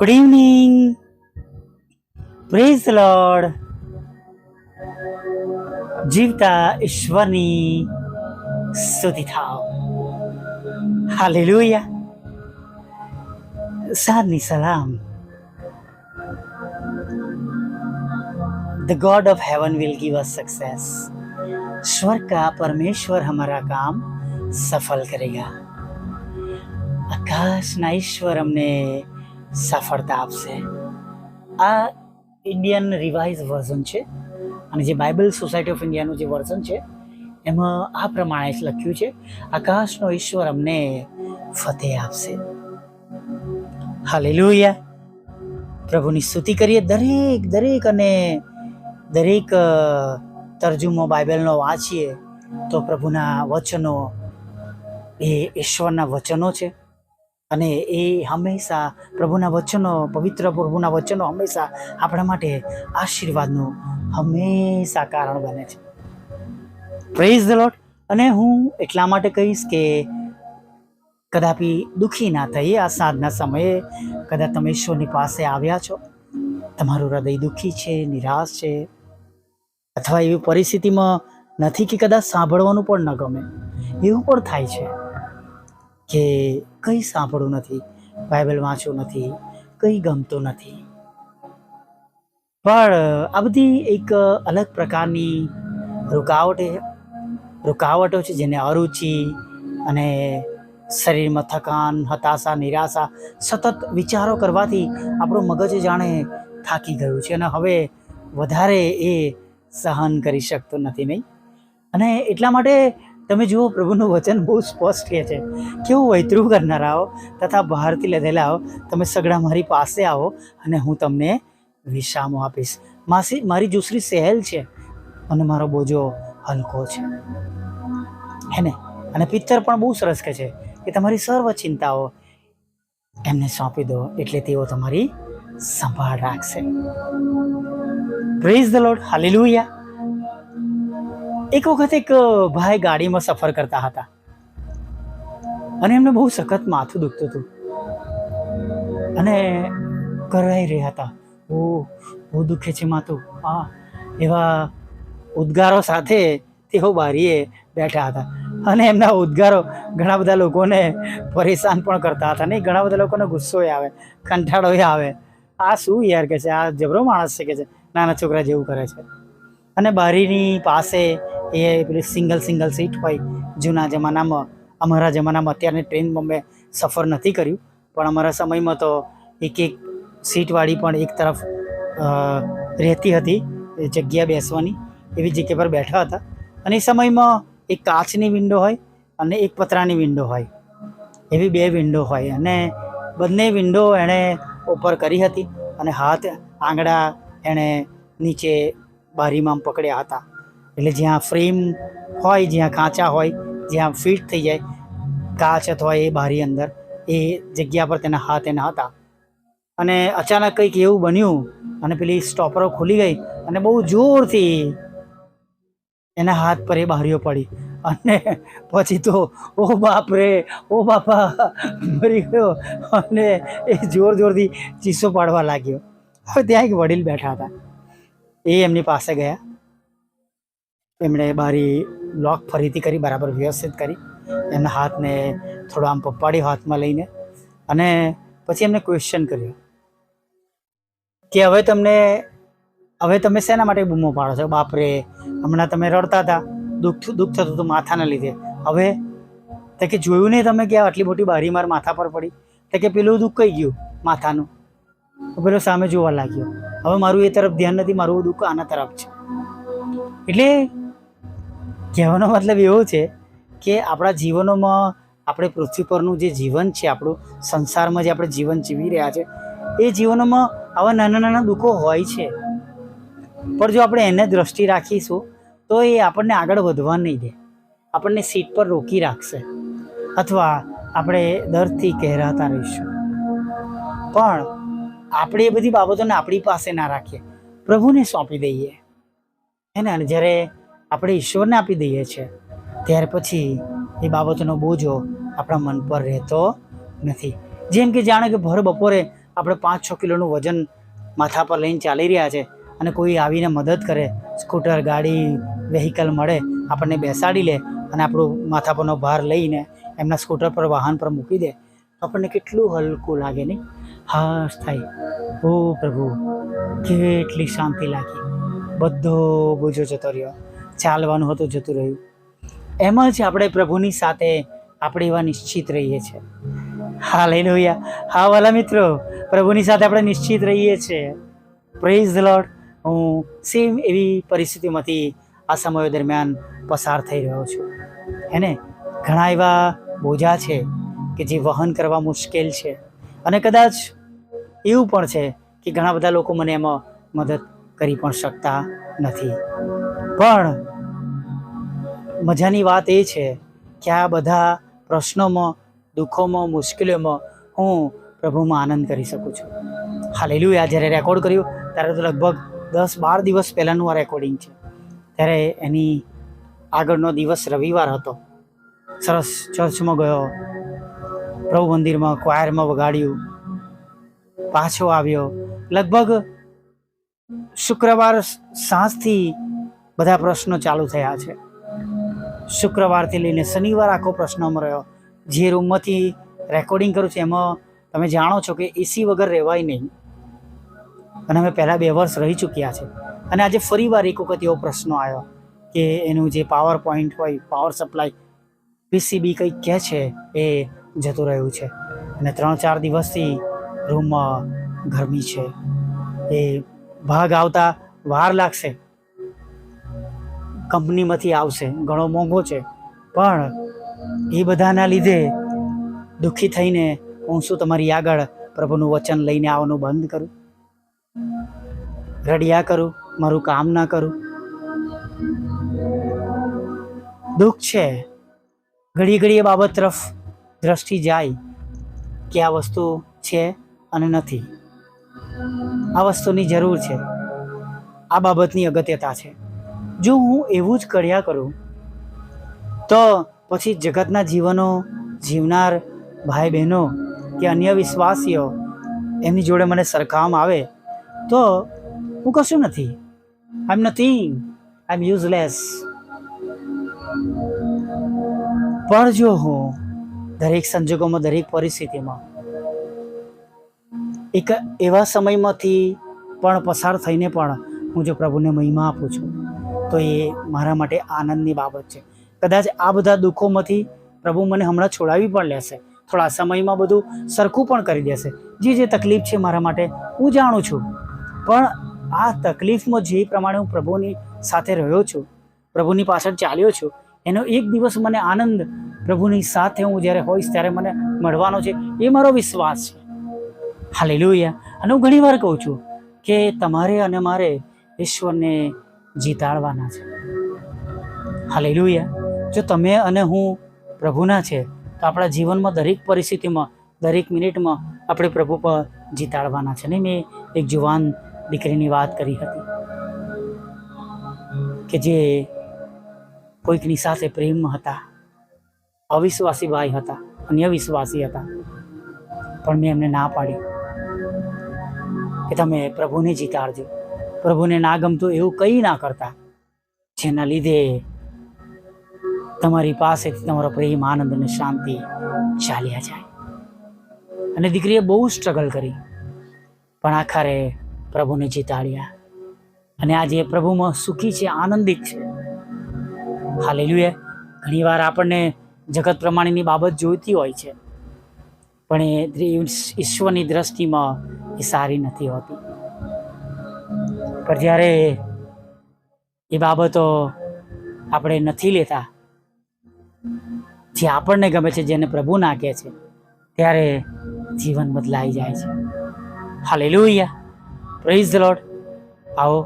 Good evening praise lord જીવતા ઈશ્વરની સ્તુતિ થાવ હાલેલુયા સાદની સલામ the god of heaven will give us success स्वर्ग का परमेश्वर हमारा काम सफल करेगा આકાશના ઈશ્વર અમને સફળતા આપશે. આ ઇન્ડિયન રિવાઇઝ વર્ઝન છે અને જે બાઇબલ સોસાયટી ઓફ ઇન્ડિયાનું જે વર્ઝન છે, એમાં આ પ્રમાણે લખ્યું છે, આકાશનો ઈશ્વર અમને ફતેહ આપશે. હાલેલુયા પ્રભુની સ્તુતિ કરીએ. દરેક દરેક અને દરેક તર્જુમો બાઇબલનો વાંચીએ તો પ્રભુના વચનો એ ઈશ્વરના વચનો છે. અને એ હંમેશા પ્રભુના વચનો, પવિત્ર પ્રભુના વચનો હંમેશા આપણા માટે આશીર્વાદનું હંમેશા કારણ બને છે. પ્રેઝ ધ લોટ અને હું એટલા માટે કહીશ કે કદાપી દુઃખી ના થઈએ આ સાંજના સમયે. કદાચ તમે ઈશ્વરની પાસે આવ્યા છો. તમારું હૃદય દુઃખી છે, નિરાશ છે. અથવા એવી પરિસ્થિતિમાં નથી કે કદાચ સાંભળવાનું પણ ન ગમે. એવું પણ થાય છે. કે કંઈ સાંભળવું નથી બાઇબલ વાંચવું નથી, કંઈ ગમતું નથી. પણ આ બધી એક અલગ પ્રકારની રૂકાવટે, રૂકાવટો છે જેને અરુચિ અને શરીરમાં થકાન, હતાશા, નિરાશા, સતત વિચારો કરવાથી આપણું મગજ જાણે થાકી ગયું છે અને હવે વધારે એ સહન કરી શકતું નથી નહીં. અને એટલા માટે તમે જુઓ, પ્રભુનું વચન બહુ સ્પષ્ટ કહે છે. કેવું વૈતરું આવો, તથા બહારથી લીધેલા આવો, તમે સગડા મારી પાસે આવો અને હું તમને વિશામો આપીશ. માસી, મારી જુસરી સહેલ છે અને મારો બોજો હલકો છે. હે ને? અને પિક્ચર પણ બહુ સરસ કહે છે કે તમારી સર્વ ચિંતાઓ એમને સોંપી દો, એટલે તેઓ તમારી સંભાળ રાખશે. પ્રેઝ ધ લોર્ડ હાલેલુયા એક વખત એક ભાઈ ગાડીમાં સફર કરતા હતા. અને એમને બહુ સખત માથું દુખતું હતું. અને કરાઈ રહ્યા હતા. ઓ, બહુ દુખે છે માથું. આ, એવા ઉદ્ગારો સાથે તેઓ બારીએ બેઠા હતા. અને એમના ઉદ્ગારો ઘણા બધા લોકોને પરેશાન પણ કરતા હતા. નહીં, ઘણા બધા લોકોને ગુસ્સો આવે, કંટાળો આવે. આ શું યાર કે છે? આ જબરો માણસ છે કે છે? નાના છોકરા જેવું કરે છે. અને બારીની પાસે એ પેલી સિંગલ સિંગલ સીટ હોય જૂના જમાનામાં, અમારા જમાનામાં અત્યારની ટ્રેનમાં મેં સફર નથી કર્યું, પણ અમારા સમયમાં તો એક એક સીટવાળી પણ એક તરફ રહેતી હતી જગ્યા બેસવાની, એવી જગ્યા પર બેઠા હતા. અને એ સમયમાં એક કાચની વિન્ડો હોય અને એક પતરાની વિન્ડો હોય, એવી બે વિન્ડો હોય. અને બંને વિન્ડો એણે ઉપર કરી હતી અને હાથ, આંગળા એણે નીચે બારીમાં પકડ્યા હતા. એટલે જ્યાં ફ્રેમ હોય, જ્યાં કાચા હોય, જ્યાં ફિટ થઈ જાય, કાચ અથવા એ બારી અંદર, એ જગ્યા પર તેના હાથ એના હતા. અને અચાનક કંઈક એવું બન્યું અને પેલી સ્ટોપરો ખુલી ગઈ અને બહુ જોરથી એના હાથ પર એ બારીઓ પડી. અને પછી તો, ઓ બાપ રે ઓ બાપા, મરી ગયો. અને એ જોર જોરથી ચીસો પાડવા લાગ્યો. હવે ત્યાં એક વડીલ બેઠા હતા. એ એમની પાસે ગયા. એમણે બારી લોક ફરીથી કરી, બરાબર વ્યવસ્થિત કરી. એમના હાથને થોડો આમ પપ્પાડી હાથમાં લઈને અને પછી એમને ક્વેશ્ચન કર્યો કે હવે તમને, હવે તમે શેના માટે બૂમો પાડો છો? બાપરે, હમણાં તમે રડતા હતા, દુઃખ દુઃખ થતું હતું માથાના લીધે. હવે તે કે જોયું નહીં તમે કે આટલી મોટી બારી માર માથા પર પડી? તે કે પેલું દુઃખ કઈ ગયું માથાનું? પેલો સામે જોવા લાગ્યો. હવે મારું એ તરફ ધ્યાન નથી, મારું દુઃખ આના તરફ છે. એટલે કહેવાનો મતલબ એવો છે કે આપણા જીવનોમાં આપણે પૃથ્વી પરનું જે જીવન છે, આપણું સંસારમાં જે આપણે જીવન જીવી રહ્યા છે, એ જીવનોમાં આવા નાના નાના દુઃખો હોય છે. પણ જો આપણે એને દ્રષ્ટિ રાખીશું, તો એ આપણને આગળ વધવા નહીં દે. આપણને સીટ પર રોકી રાખશે. અથવા આપણે દરથી કહેરાતા રહીશું. પણ આપણે એ બધી બાબતોને આપણી પાસે ના રાખીએ. પ્રભુને સોંપી દઈએ. હે ને? જ્યારે આપણે ઈશ્વરને આપી દઈએ છીએ. ત્યાર પછી એ બાબતોનો બોજો આપણા મન પર રહેતો નથી. જેમ કે જાણે કે ભર બપોરે આપણે પાંચ છ કિલોનું વજન માથા પર લઈને ચાલી રહ્યા છે અને કોઈ આવીને મદદ કરે, સ્કૂટર, ગાડી, વેહિકલ મળે, આપણને બેસાડી લે અને આપણું માથા પરનો ભાર લઈને એમના સ્કૂટર પર, વાહન પર મૂકી દે આપણને કેટલું હલકું લાગે નહીં? હાશ થાય. ઓ પ્રભુ, કેટલી શાંતિ લાગી. બધો બોજો જતો રહ્યો. ચાલવાનું હતું જતું રહ્યું. એમ જ આપણે પ્રભુની સાથે આપણે એવા નિશ્ચિત રહીએ છીએ હા લઈ લોહિયા હા, વાલા મિત્રો, પ્રભુની સાથે આપણે નિશ્ચિત રહીએ છીએ પ્રેઝ ધ લોર્ડ હું સેમ એવી પરિસ્થિતિમાંથી આ સમયો દરમિયાન પસાર થઈ રહ્યો છું. હેને ઘણા એવા બોજા છે કે જે વહન કરવા મુશ્કેલ છે. અને કદાચ એવું પણ છે કે ઘણા બધા લોકો મને એમાં મદદ કરી પણ શકતા નથી. પણ મજાની વાત એ છે કે આ બધા પ્રશ્નોમાં, દુઃખોમાં, મુશ્કેલીઓમાં હું પ્રભુમાં આનંદ કરી શકું છું. હાલેલું આ જ્યારે રેકોર્ડ કર્યું, ત્યારે તો લગભગ દસ બાર દિવસ પહેલાંનું આ રેકોર્ડિંગ છે. ત્યારે એની આગળનો દિવસ રવિવાર હતો. સરસ ચર્ચમાં ગયો. પ્રભુ મંદિરમાં ક્વાયરમાં વગાડ્યું. પાછો આવ્યો. લગભગ શુક્રવાર સાંજથી બધા પ્રશ્નો ચાલુ થયા છે. શુક્રવારથી લઈને શનિવાર આખો પ્રશ્નમાં રહ્યો. જે રૂમમાંથી રેકોર્ડિંગ કરું છું, એમાં તમે જાણો છો કે એસી વગર રહેવાય નહીં. અને અમે પહેલાં બે વર્ષ રહી ચૂક્યા છે. અને આજે ફરીવાર એક વખત એવો પ્રશ્ન આવ્યો કે એનું જે પાવર પોઈન્ટ હોય પાવર સપ્લાય પીસીબી કંઈક કહે છે, એ જતું રહ્યું છે. અને ત્રણ ચાર દિવસથી રૂમમાં ગરમી છે. એ ભાગ આવતા વાર લાગશે. કંપનીમાંથી આવશે. ઘણો મોંઘો છે. પણ એ બધાના લીધે દુઃખી થઈને હું શું તમારી આગળ પ્રભુનું વચન લઈને આવવાનું બંધ કરું? રડિયા કરું, મારું કામ ના કરું? દુઃખ છે. ઘડી ઘડી એ બાબત તરફ દ્રષ્ટિ જાય કે આ વસ્તુ છે અને નથી. આ વસ્તુની જરૂર છે. આ બાબતની અગત્યતા છે. જો હું એવું જ કર્યા કરું, તો પછી જગતના જીવનો જીવનાર ભાઈ બહેનો કે અન્ય વિશ્વાસીઓ એમની જોડે મને સરખામ આવે, તો હું કશું નથી. આઈ એમ નથિંગ આઈ એમ યુઝલેસ પણ જો હું દરેક સંજોગોમાં, દરેક પરિસ્થિતિમાં એક એવા સમયમાંથી પણ પસાર થઈને પણ હું જો પ્રભુને મહિમા આપું છું તો એ મારા માટે આનંદની બાબત છે. કદાચ આ બધા દુઃખોમાંથી પ્રભુ મને હમણાં છોડાવી પણ લેશે. થોડા સમયમાં બધું સરખું પણ કરી દેશે. જે જે તકલીફ છે મારા માટે હું જાણું છું. પણ આ તકલીફમાં જે પ્રમાણે હું પ્રભુની સાથે રહ્યો છું, પ્રભુની પાછળ ચાલ્યો છું, એનો એક દિવસ મને આનંદ પ્રભુની સાથે હું જ્યારે હોઈશ ત્યારે મને મળવાનો છે એ મારો વિશ્વાસ છે. હાલેલુયા. અને હું ઘણીવાર કહું છું કે તમારે અને મારે ઈશ્વરને જીતાડવાના છે. હાલેલુયા. જો તમે અને હું પ્રભુના છે, તો આપણા જીવનમાં દરેક પરિસ્થિતિમાં, દરેક મિનિટમાં આપણે પ્રભુ પર જીતાડવાના છે. ને મેં એક જુવાન દીકરીની વાત કરી હતી કે જે કોઈકની સાથે પ્રેમ હતા, અવિશ્વાસી ભાઈ હતા અન્ય વિશ્વાસી હતા, પણ મેં એમને ના પાડી કે તમે પ્રભુને જીતાડજો. પ્રભુને ના ગમતું એવું કંઈ ના કરતા. જેના લીધે તમારી પાસેથી તમારો પ્રેમ, આનંદ અને શાંતિ ચાલ્યા જાય. અને દીકરીએ બહુ સ્ટ્રગલ કરી. પણ આખરે પ્રભુને જીતાડ્યા. અને આજે પ્રભુમાં સુખી છે, આનંદિત છે. હાલેલુએ ઘણીવાર આપણને જગત પ્રમાણેની બાબત જોઈતી હોય છે. પણ એ ઈશ્વરની દ્રષ્ટિમાં એ સારી નથી હોતી. પણ જ્યારે એ બાબતો આપણે નથી લેતા, જે આપણને ગમે છે, જેને પ્રભુ કહે છે, ત્યારે જીવન બદલાઈ જાય છે. હાલેલુયા પ્રેઝ ધ લોર્ડ આવો,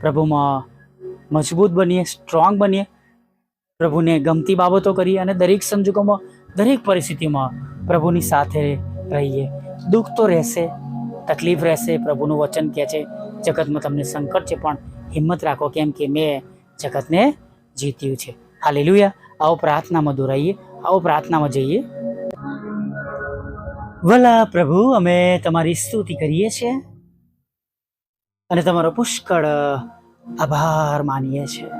પ્રભુમાં મજબૂત બનીએ સ્ટ્રોંગ બનીએ, પ્રભુને ગમતી બાબતો કરીએ અને દરેક સંજોગોમાં, દરેક પરિસ્થિતિમાં પ્રભુની સાથે રહીએ. દુઃખ તો રહેશે, તકલીફ રહેશે, પ્રભુનું વચન કહે છે જગતમાં તમને સંકટ છે, પણ હિંમત રાખો કેમ કે મેં જગતને જીત્યું છે. હાલેલુયા. આવો પ્રાર્થનામાં દોરાઈએ. આવો પ્રાર્થનામાં જઈએ. વલા પ્રભુ, અમે તમારી સ્તુતિ કરીએ છીએ અને તમારો પુષ્કળ આભાર માનીએ છીએ.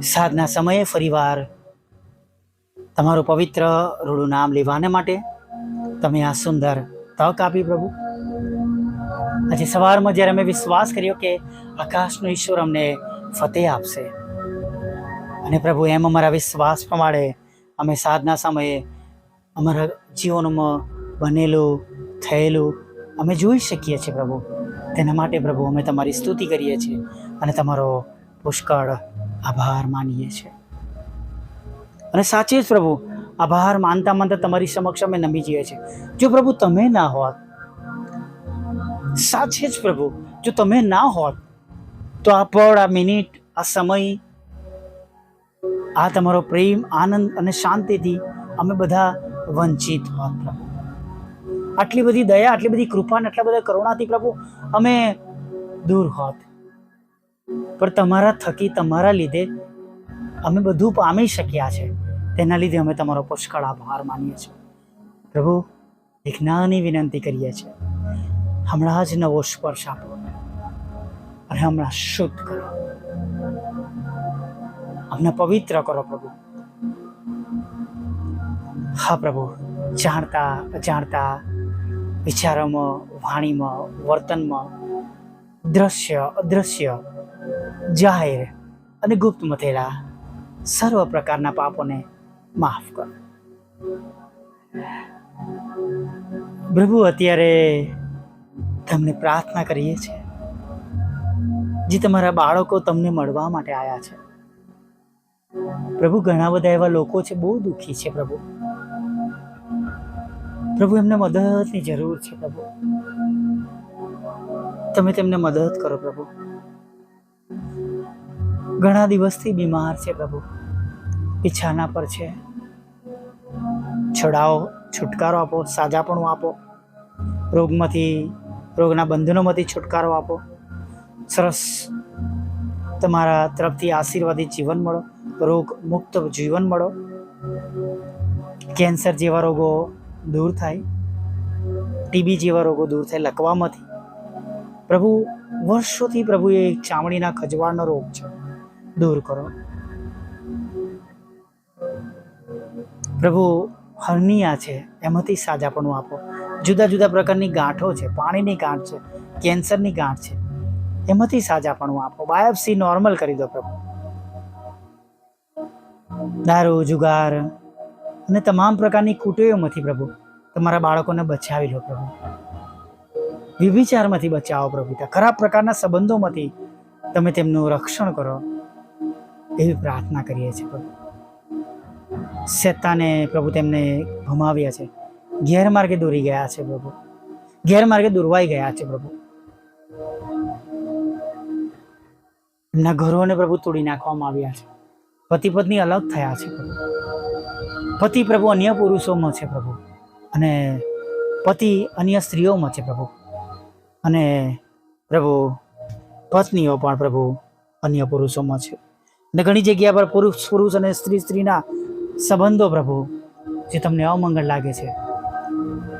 સાધના સમયે ફરીવાર તમારું પવિત્ર રૂડું નામ લેવાને માટે તમે આ સુંદર તક આપી પ્રભુ. આજે સવારમાં જ્યારે અમે વિશ્વાસ કર્યો કે આકાશનો ઈશ્વર અમને ફતેહ આપશે. અને પ્રભુ, એમ અમારા વિશ્વાસ પ્રમાણે અમે સાધના સમયે અમારા જીવનમાં બનેલું, થયેલું અમે જોઈ શકીએ છીએ પ્રભુ. તેના માટે પ્રભુ અમે તમારી સ્તુતિ કરીએ છીએ અને તમારો પુષ્કળ આભાર માનીએ છીએ. અને સાચે જ પ્રભુ આભાર, માનતા માનતા તમારી સમક્ષ અમે નમી જઈએ છીએ. જો પ્રભુ તમે ના હોત, સાચે જ પ્રભુ, જો તમે ના હોત, તો આ પળ, આ મિનિટ, આ સમય, આ તમારો પ્રેમ, આનંદ અને શાંતિથી અમે બધા વંચિત હોત પ્રભુ. આટલી બધી દયા, આટલી બધી કૃપા અને આટલા બધા કરુણાથી પ્રભુ અમે દૂર હોત. પણ તમારા થકી, તમારા લીધે અમે બધું પામી શક્યા છે. તેના લીધે અમે તમારો પુષ્કળ આભાર માનીએ છીએ. પ્રભુ, એક નાની વિનંતી કરીએ છીએ. હમણાં જ નવો સ્પર્શ આપો. અને હમણાં શુદ્ધ કરો. અમને પવિત્ર કરો પ્રભુ. હા પ્રભુ, જાણતા, અજાણતા, વિચારોમાં, વાણીમાં, વર્તનમાં, દ્રશ્ય, અદ્રશ્ય, જાહેર અને ગુપ્ત મથેલા સર્વ પ્રકારના પાપોને માફ કરો. પ્રભુ, અત્યારે તમને પ્રાર્થના કરીએ છીએ જે તમારા બાળકો તમને મળવા માટે આવ્યા છે. પ્રભુ, ઘણા બધા એવા લોકો છે, બહુ દુઃખી છે પ્રભુ. પ્રભુ, એમને મદદની જરૂર છે પ્રભુ. તમે તેમને મદદ કરો પ્રભુ. ઘણા દિવસથી બીમાર છે પ્રભુ. બિછાના પર છે. છોડાવો, છુટકારો આપો, સાજાપણું આપો. રોગમાંથી, રોગના બંધનોમાંથી છુટકારો આપો. સરસ. તમારા તરફથી આશીર્વાદી જીવન મળો. રોગ મુક્ત જીવન મળો. કેન્સર જેવા રોગો દૂર થાય. ટીબી જેવા રોગો દૂર થાય લકવામાંથી. પ્રભુ, વર્ષોથી પ્રભુ એ ચામડીના ખજવાળનો રોગ છે. દૂર કરો. પ્રભુ હર્નિયા છે, એમાંથી સાજાપણું આપો. જુદા જુદા પ્રકારની ગાંઠો છે, પાણીની ગાંઠ છે, કેન્સરની ગાંઠ છે, એમાંથી સાજાપણું આપો. બાયોપ્સી નોર્મલ કરી દો પ્રભુ. દારૂ, જુગાર અને તમામ પ્રકારની કુટેવોમાંથી પ્રભુ, તમારા બાળકોને બચાવી લો પ્રભુ. વિભિચારમાંથી બચાવો પ્રભુ. ખરાબ પ્રકારના સંબંધોમાંથી તમે તેમનું રક્ષણ કરો એવી પ્રાર્થના કરીએ છીએ પ્રભુ. શેતાને પ્રભુ તેમને ભમાવ્યા છે. ગેરમાર્ગે દોરી ગયા છે પ્રભુ. ગેરમાર્ગે દોરવાઈ ગયા છે પ્રભુ. એમના ઘરોને પ્રભુ તોડી નાખવામાં આવ્યા છે. પતિ પત્ની અલગ થયા છે પ્રભુ. પતિ પ્રભુ અન્ય પુરુષોમાં છે પ્રભુ. અને પતિ અન્ય સ્ત્રીઓમાં છે પ્રભુ. અને પ્રભુ, પત્નીઓ પણ પ્રભુ અન્ય પુરુષોમાં છે. અને ઘણી જગ્યા પર પુરુષ પુરુષ અને સ્ત્રી સ્ત્રીના સંબંધો પ્રભુ, જે તમને અમંગળ લાગે છે.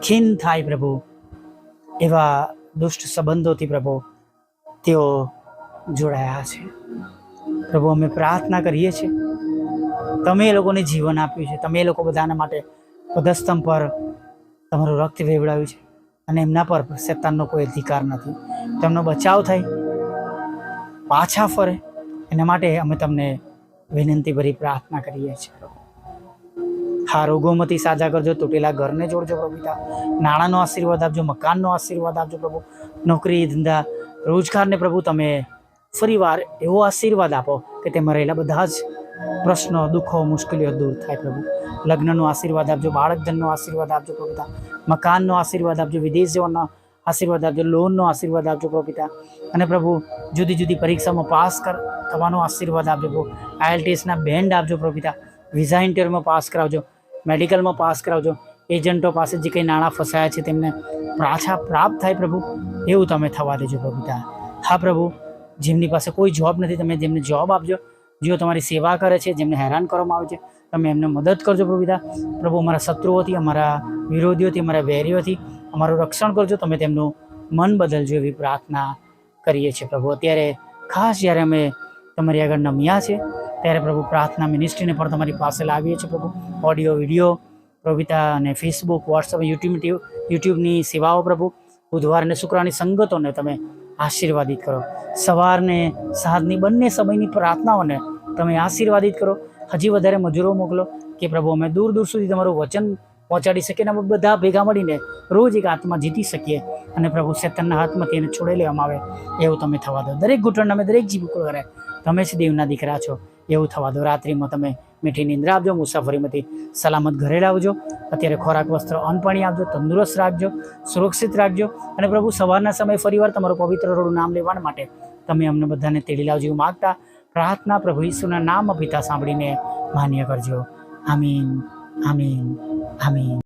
ખીન થાય પ્રભુ, એવા દુષ્ટ સંબંધોથી પ્રભુ તેઓ જોડાયા છે. પ્રભુ, અમે પ્રાર્થના કરીએ છીએ, તમે એ લોકોને જીવન આપ્યું છે. તમે એ લોકો બધાના માટે પદસ્તંભ પર તમારું રક્ત વેવડાવ્યું છે અને એમના પર શેતાનનો કોઈ અધિકાર નથી. તેમનો બચાવ થાય, પાછા ફરે, એના માટે અમે તમને વિનંતી ભરી પ્રાર્થના કરીએ છીએ. હા રોગોમાંથી સાજા કરજો, તૂટેલા ઘરને જોડજો પ્રભુ નાણાંનો આશીર્વાદ આપજો, મકાનનો આશીર્વાદ આપજો પ્રભુ. નોકરી, ધંધા, રોજગારને પ્રભુ તમે ફરીવાર એવો આશીર્વાદ આપો કે તેમાં રહેલા બધા જ પ્રશ્નો, દુઃખો, મુશ્કેલીઓ દૂર થાય પ્રભુ. લગ્નનો આશીર્વાદ આપજો, બાળકજનનો આશીર્વાદ આપજો પ્રભુ મકાનનો આશીર્વાદ આપજો, વિદેશ જવાનો આશીર્વાદ આપજો, લોનનો આશીર્વાદ આપજો પ્રભુ અને પ્રભુ, જુદી જુદી પરીક્ષામાં પાસ કર, થવાનો આશીર્વાદ આપજો પ્રભુ. આઈએલટીએસના બેન્ડ આપજો પ્રભુ વિઝા ઇન્ટરવ્યુમાં પાસ કરાવજો. મેડિકલમાં પાસ કરાવજો. એજન્ટો પાસે જે કંઈ નાણાં ફસાયા છે તેમને પાછા પ્રાપ્ત થાય પ્રભુ, એવું તમે થવા દેજો પ્રભુ હા પ્રભુ, જેમની પાસે કોઈ જોબ નથી તમે જેમને જોબ આપજો. જેઓ તમારી સેવા કરે છે, જેમને હેરાન કરવામાં આવે છે, તમે એમને મદદ કરજો પ્રભુ પ્રભુ, અમારા શત્રુઓથી, અમારા વિરોધીઓથી, અમારા વેરીઓથી, અમારું રક્ષણ કરજો. તમે તેમનું મન બદલજો એવી પ્રાર્થના કરીએ છીએ પ્રભુ. અત્યારે ખાસ જ્યારે અમે તમારી આગળ નમ્યા છે ત્યારે પ્રભુ પ્રાર્થના મિનિસ્ટ્રીને પણ તમારી પાસે લાવીએ છીએ પ્રભુ. ઓડિયો વીડિયો પ્રભુતા અને ફેસબુક વોટ્સઅપ યુટ્યુબ યુટ્યુબની સેવાઓ પ્રભુ. બુધવાર અને શુક્રવારની સંગતોને તમે આશીર્વાદિત કરો. સવારને સાંજની બંને સમયની પ્રાર્થનાઓને તમે આશીર્વાદિત કરો. હજી વધારે મજૂરો મોકલો કે પ્રભુ અમે દૂર દૂર સુધી તમારું વચન પહોંચાડી શકીએ અને અમે બધા ભેગા મળીને રોજ એક આત્મા જીતી શકીએ અને પ્રભુ શેતનના હાથમાંથી એને છોડી લેવામાં આવે. એવું તમે થવા દો. દરેક ઘૂંટણ અમે દરેક જીવ કરે. તમે જ દેવના દીકરા છો. એવું થવા દો. રાત્રિમાં તમે મીઠી નિંદ્રા આપજો, મુસાફરીમાંથી સલામત ઘરે લાવજો. અત્યારે ખોરાક, વસ્ત્ર અન્ન આપજો, તંદુરસ્ત રાખજો, સુરક્ષિત રાખજો અને પ્રભુ સવારના સમયે ફરીવાર તમારું પવિત્ર રોડું નામ લેવા માટે તમે અમને બધાને તેડી લાવજો એવું માગતા પ્રાર્થના પ્રભુ ઈસુના નામ પિતા સાંભળીને માન્ય કરજો. આમીન આમીન આમીન.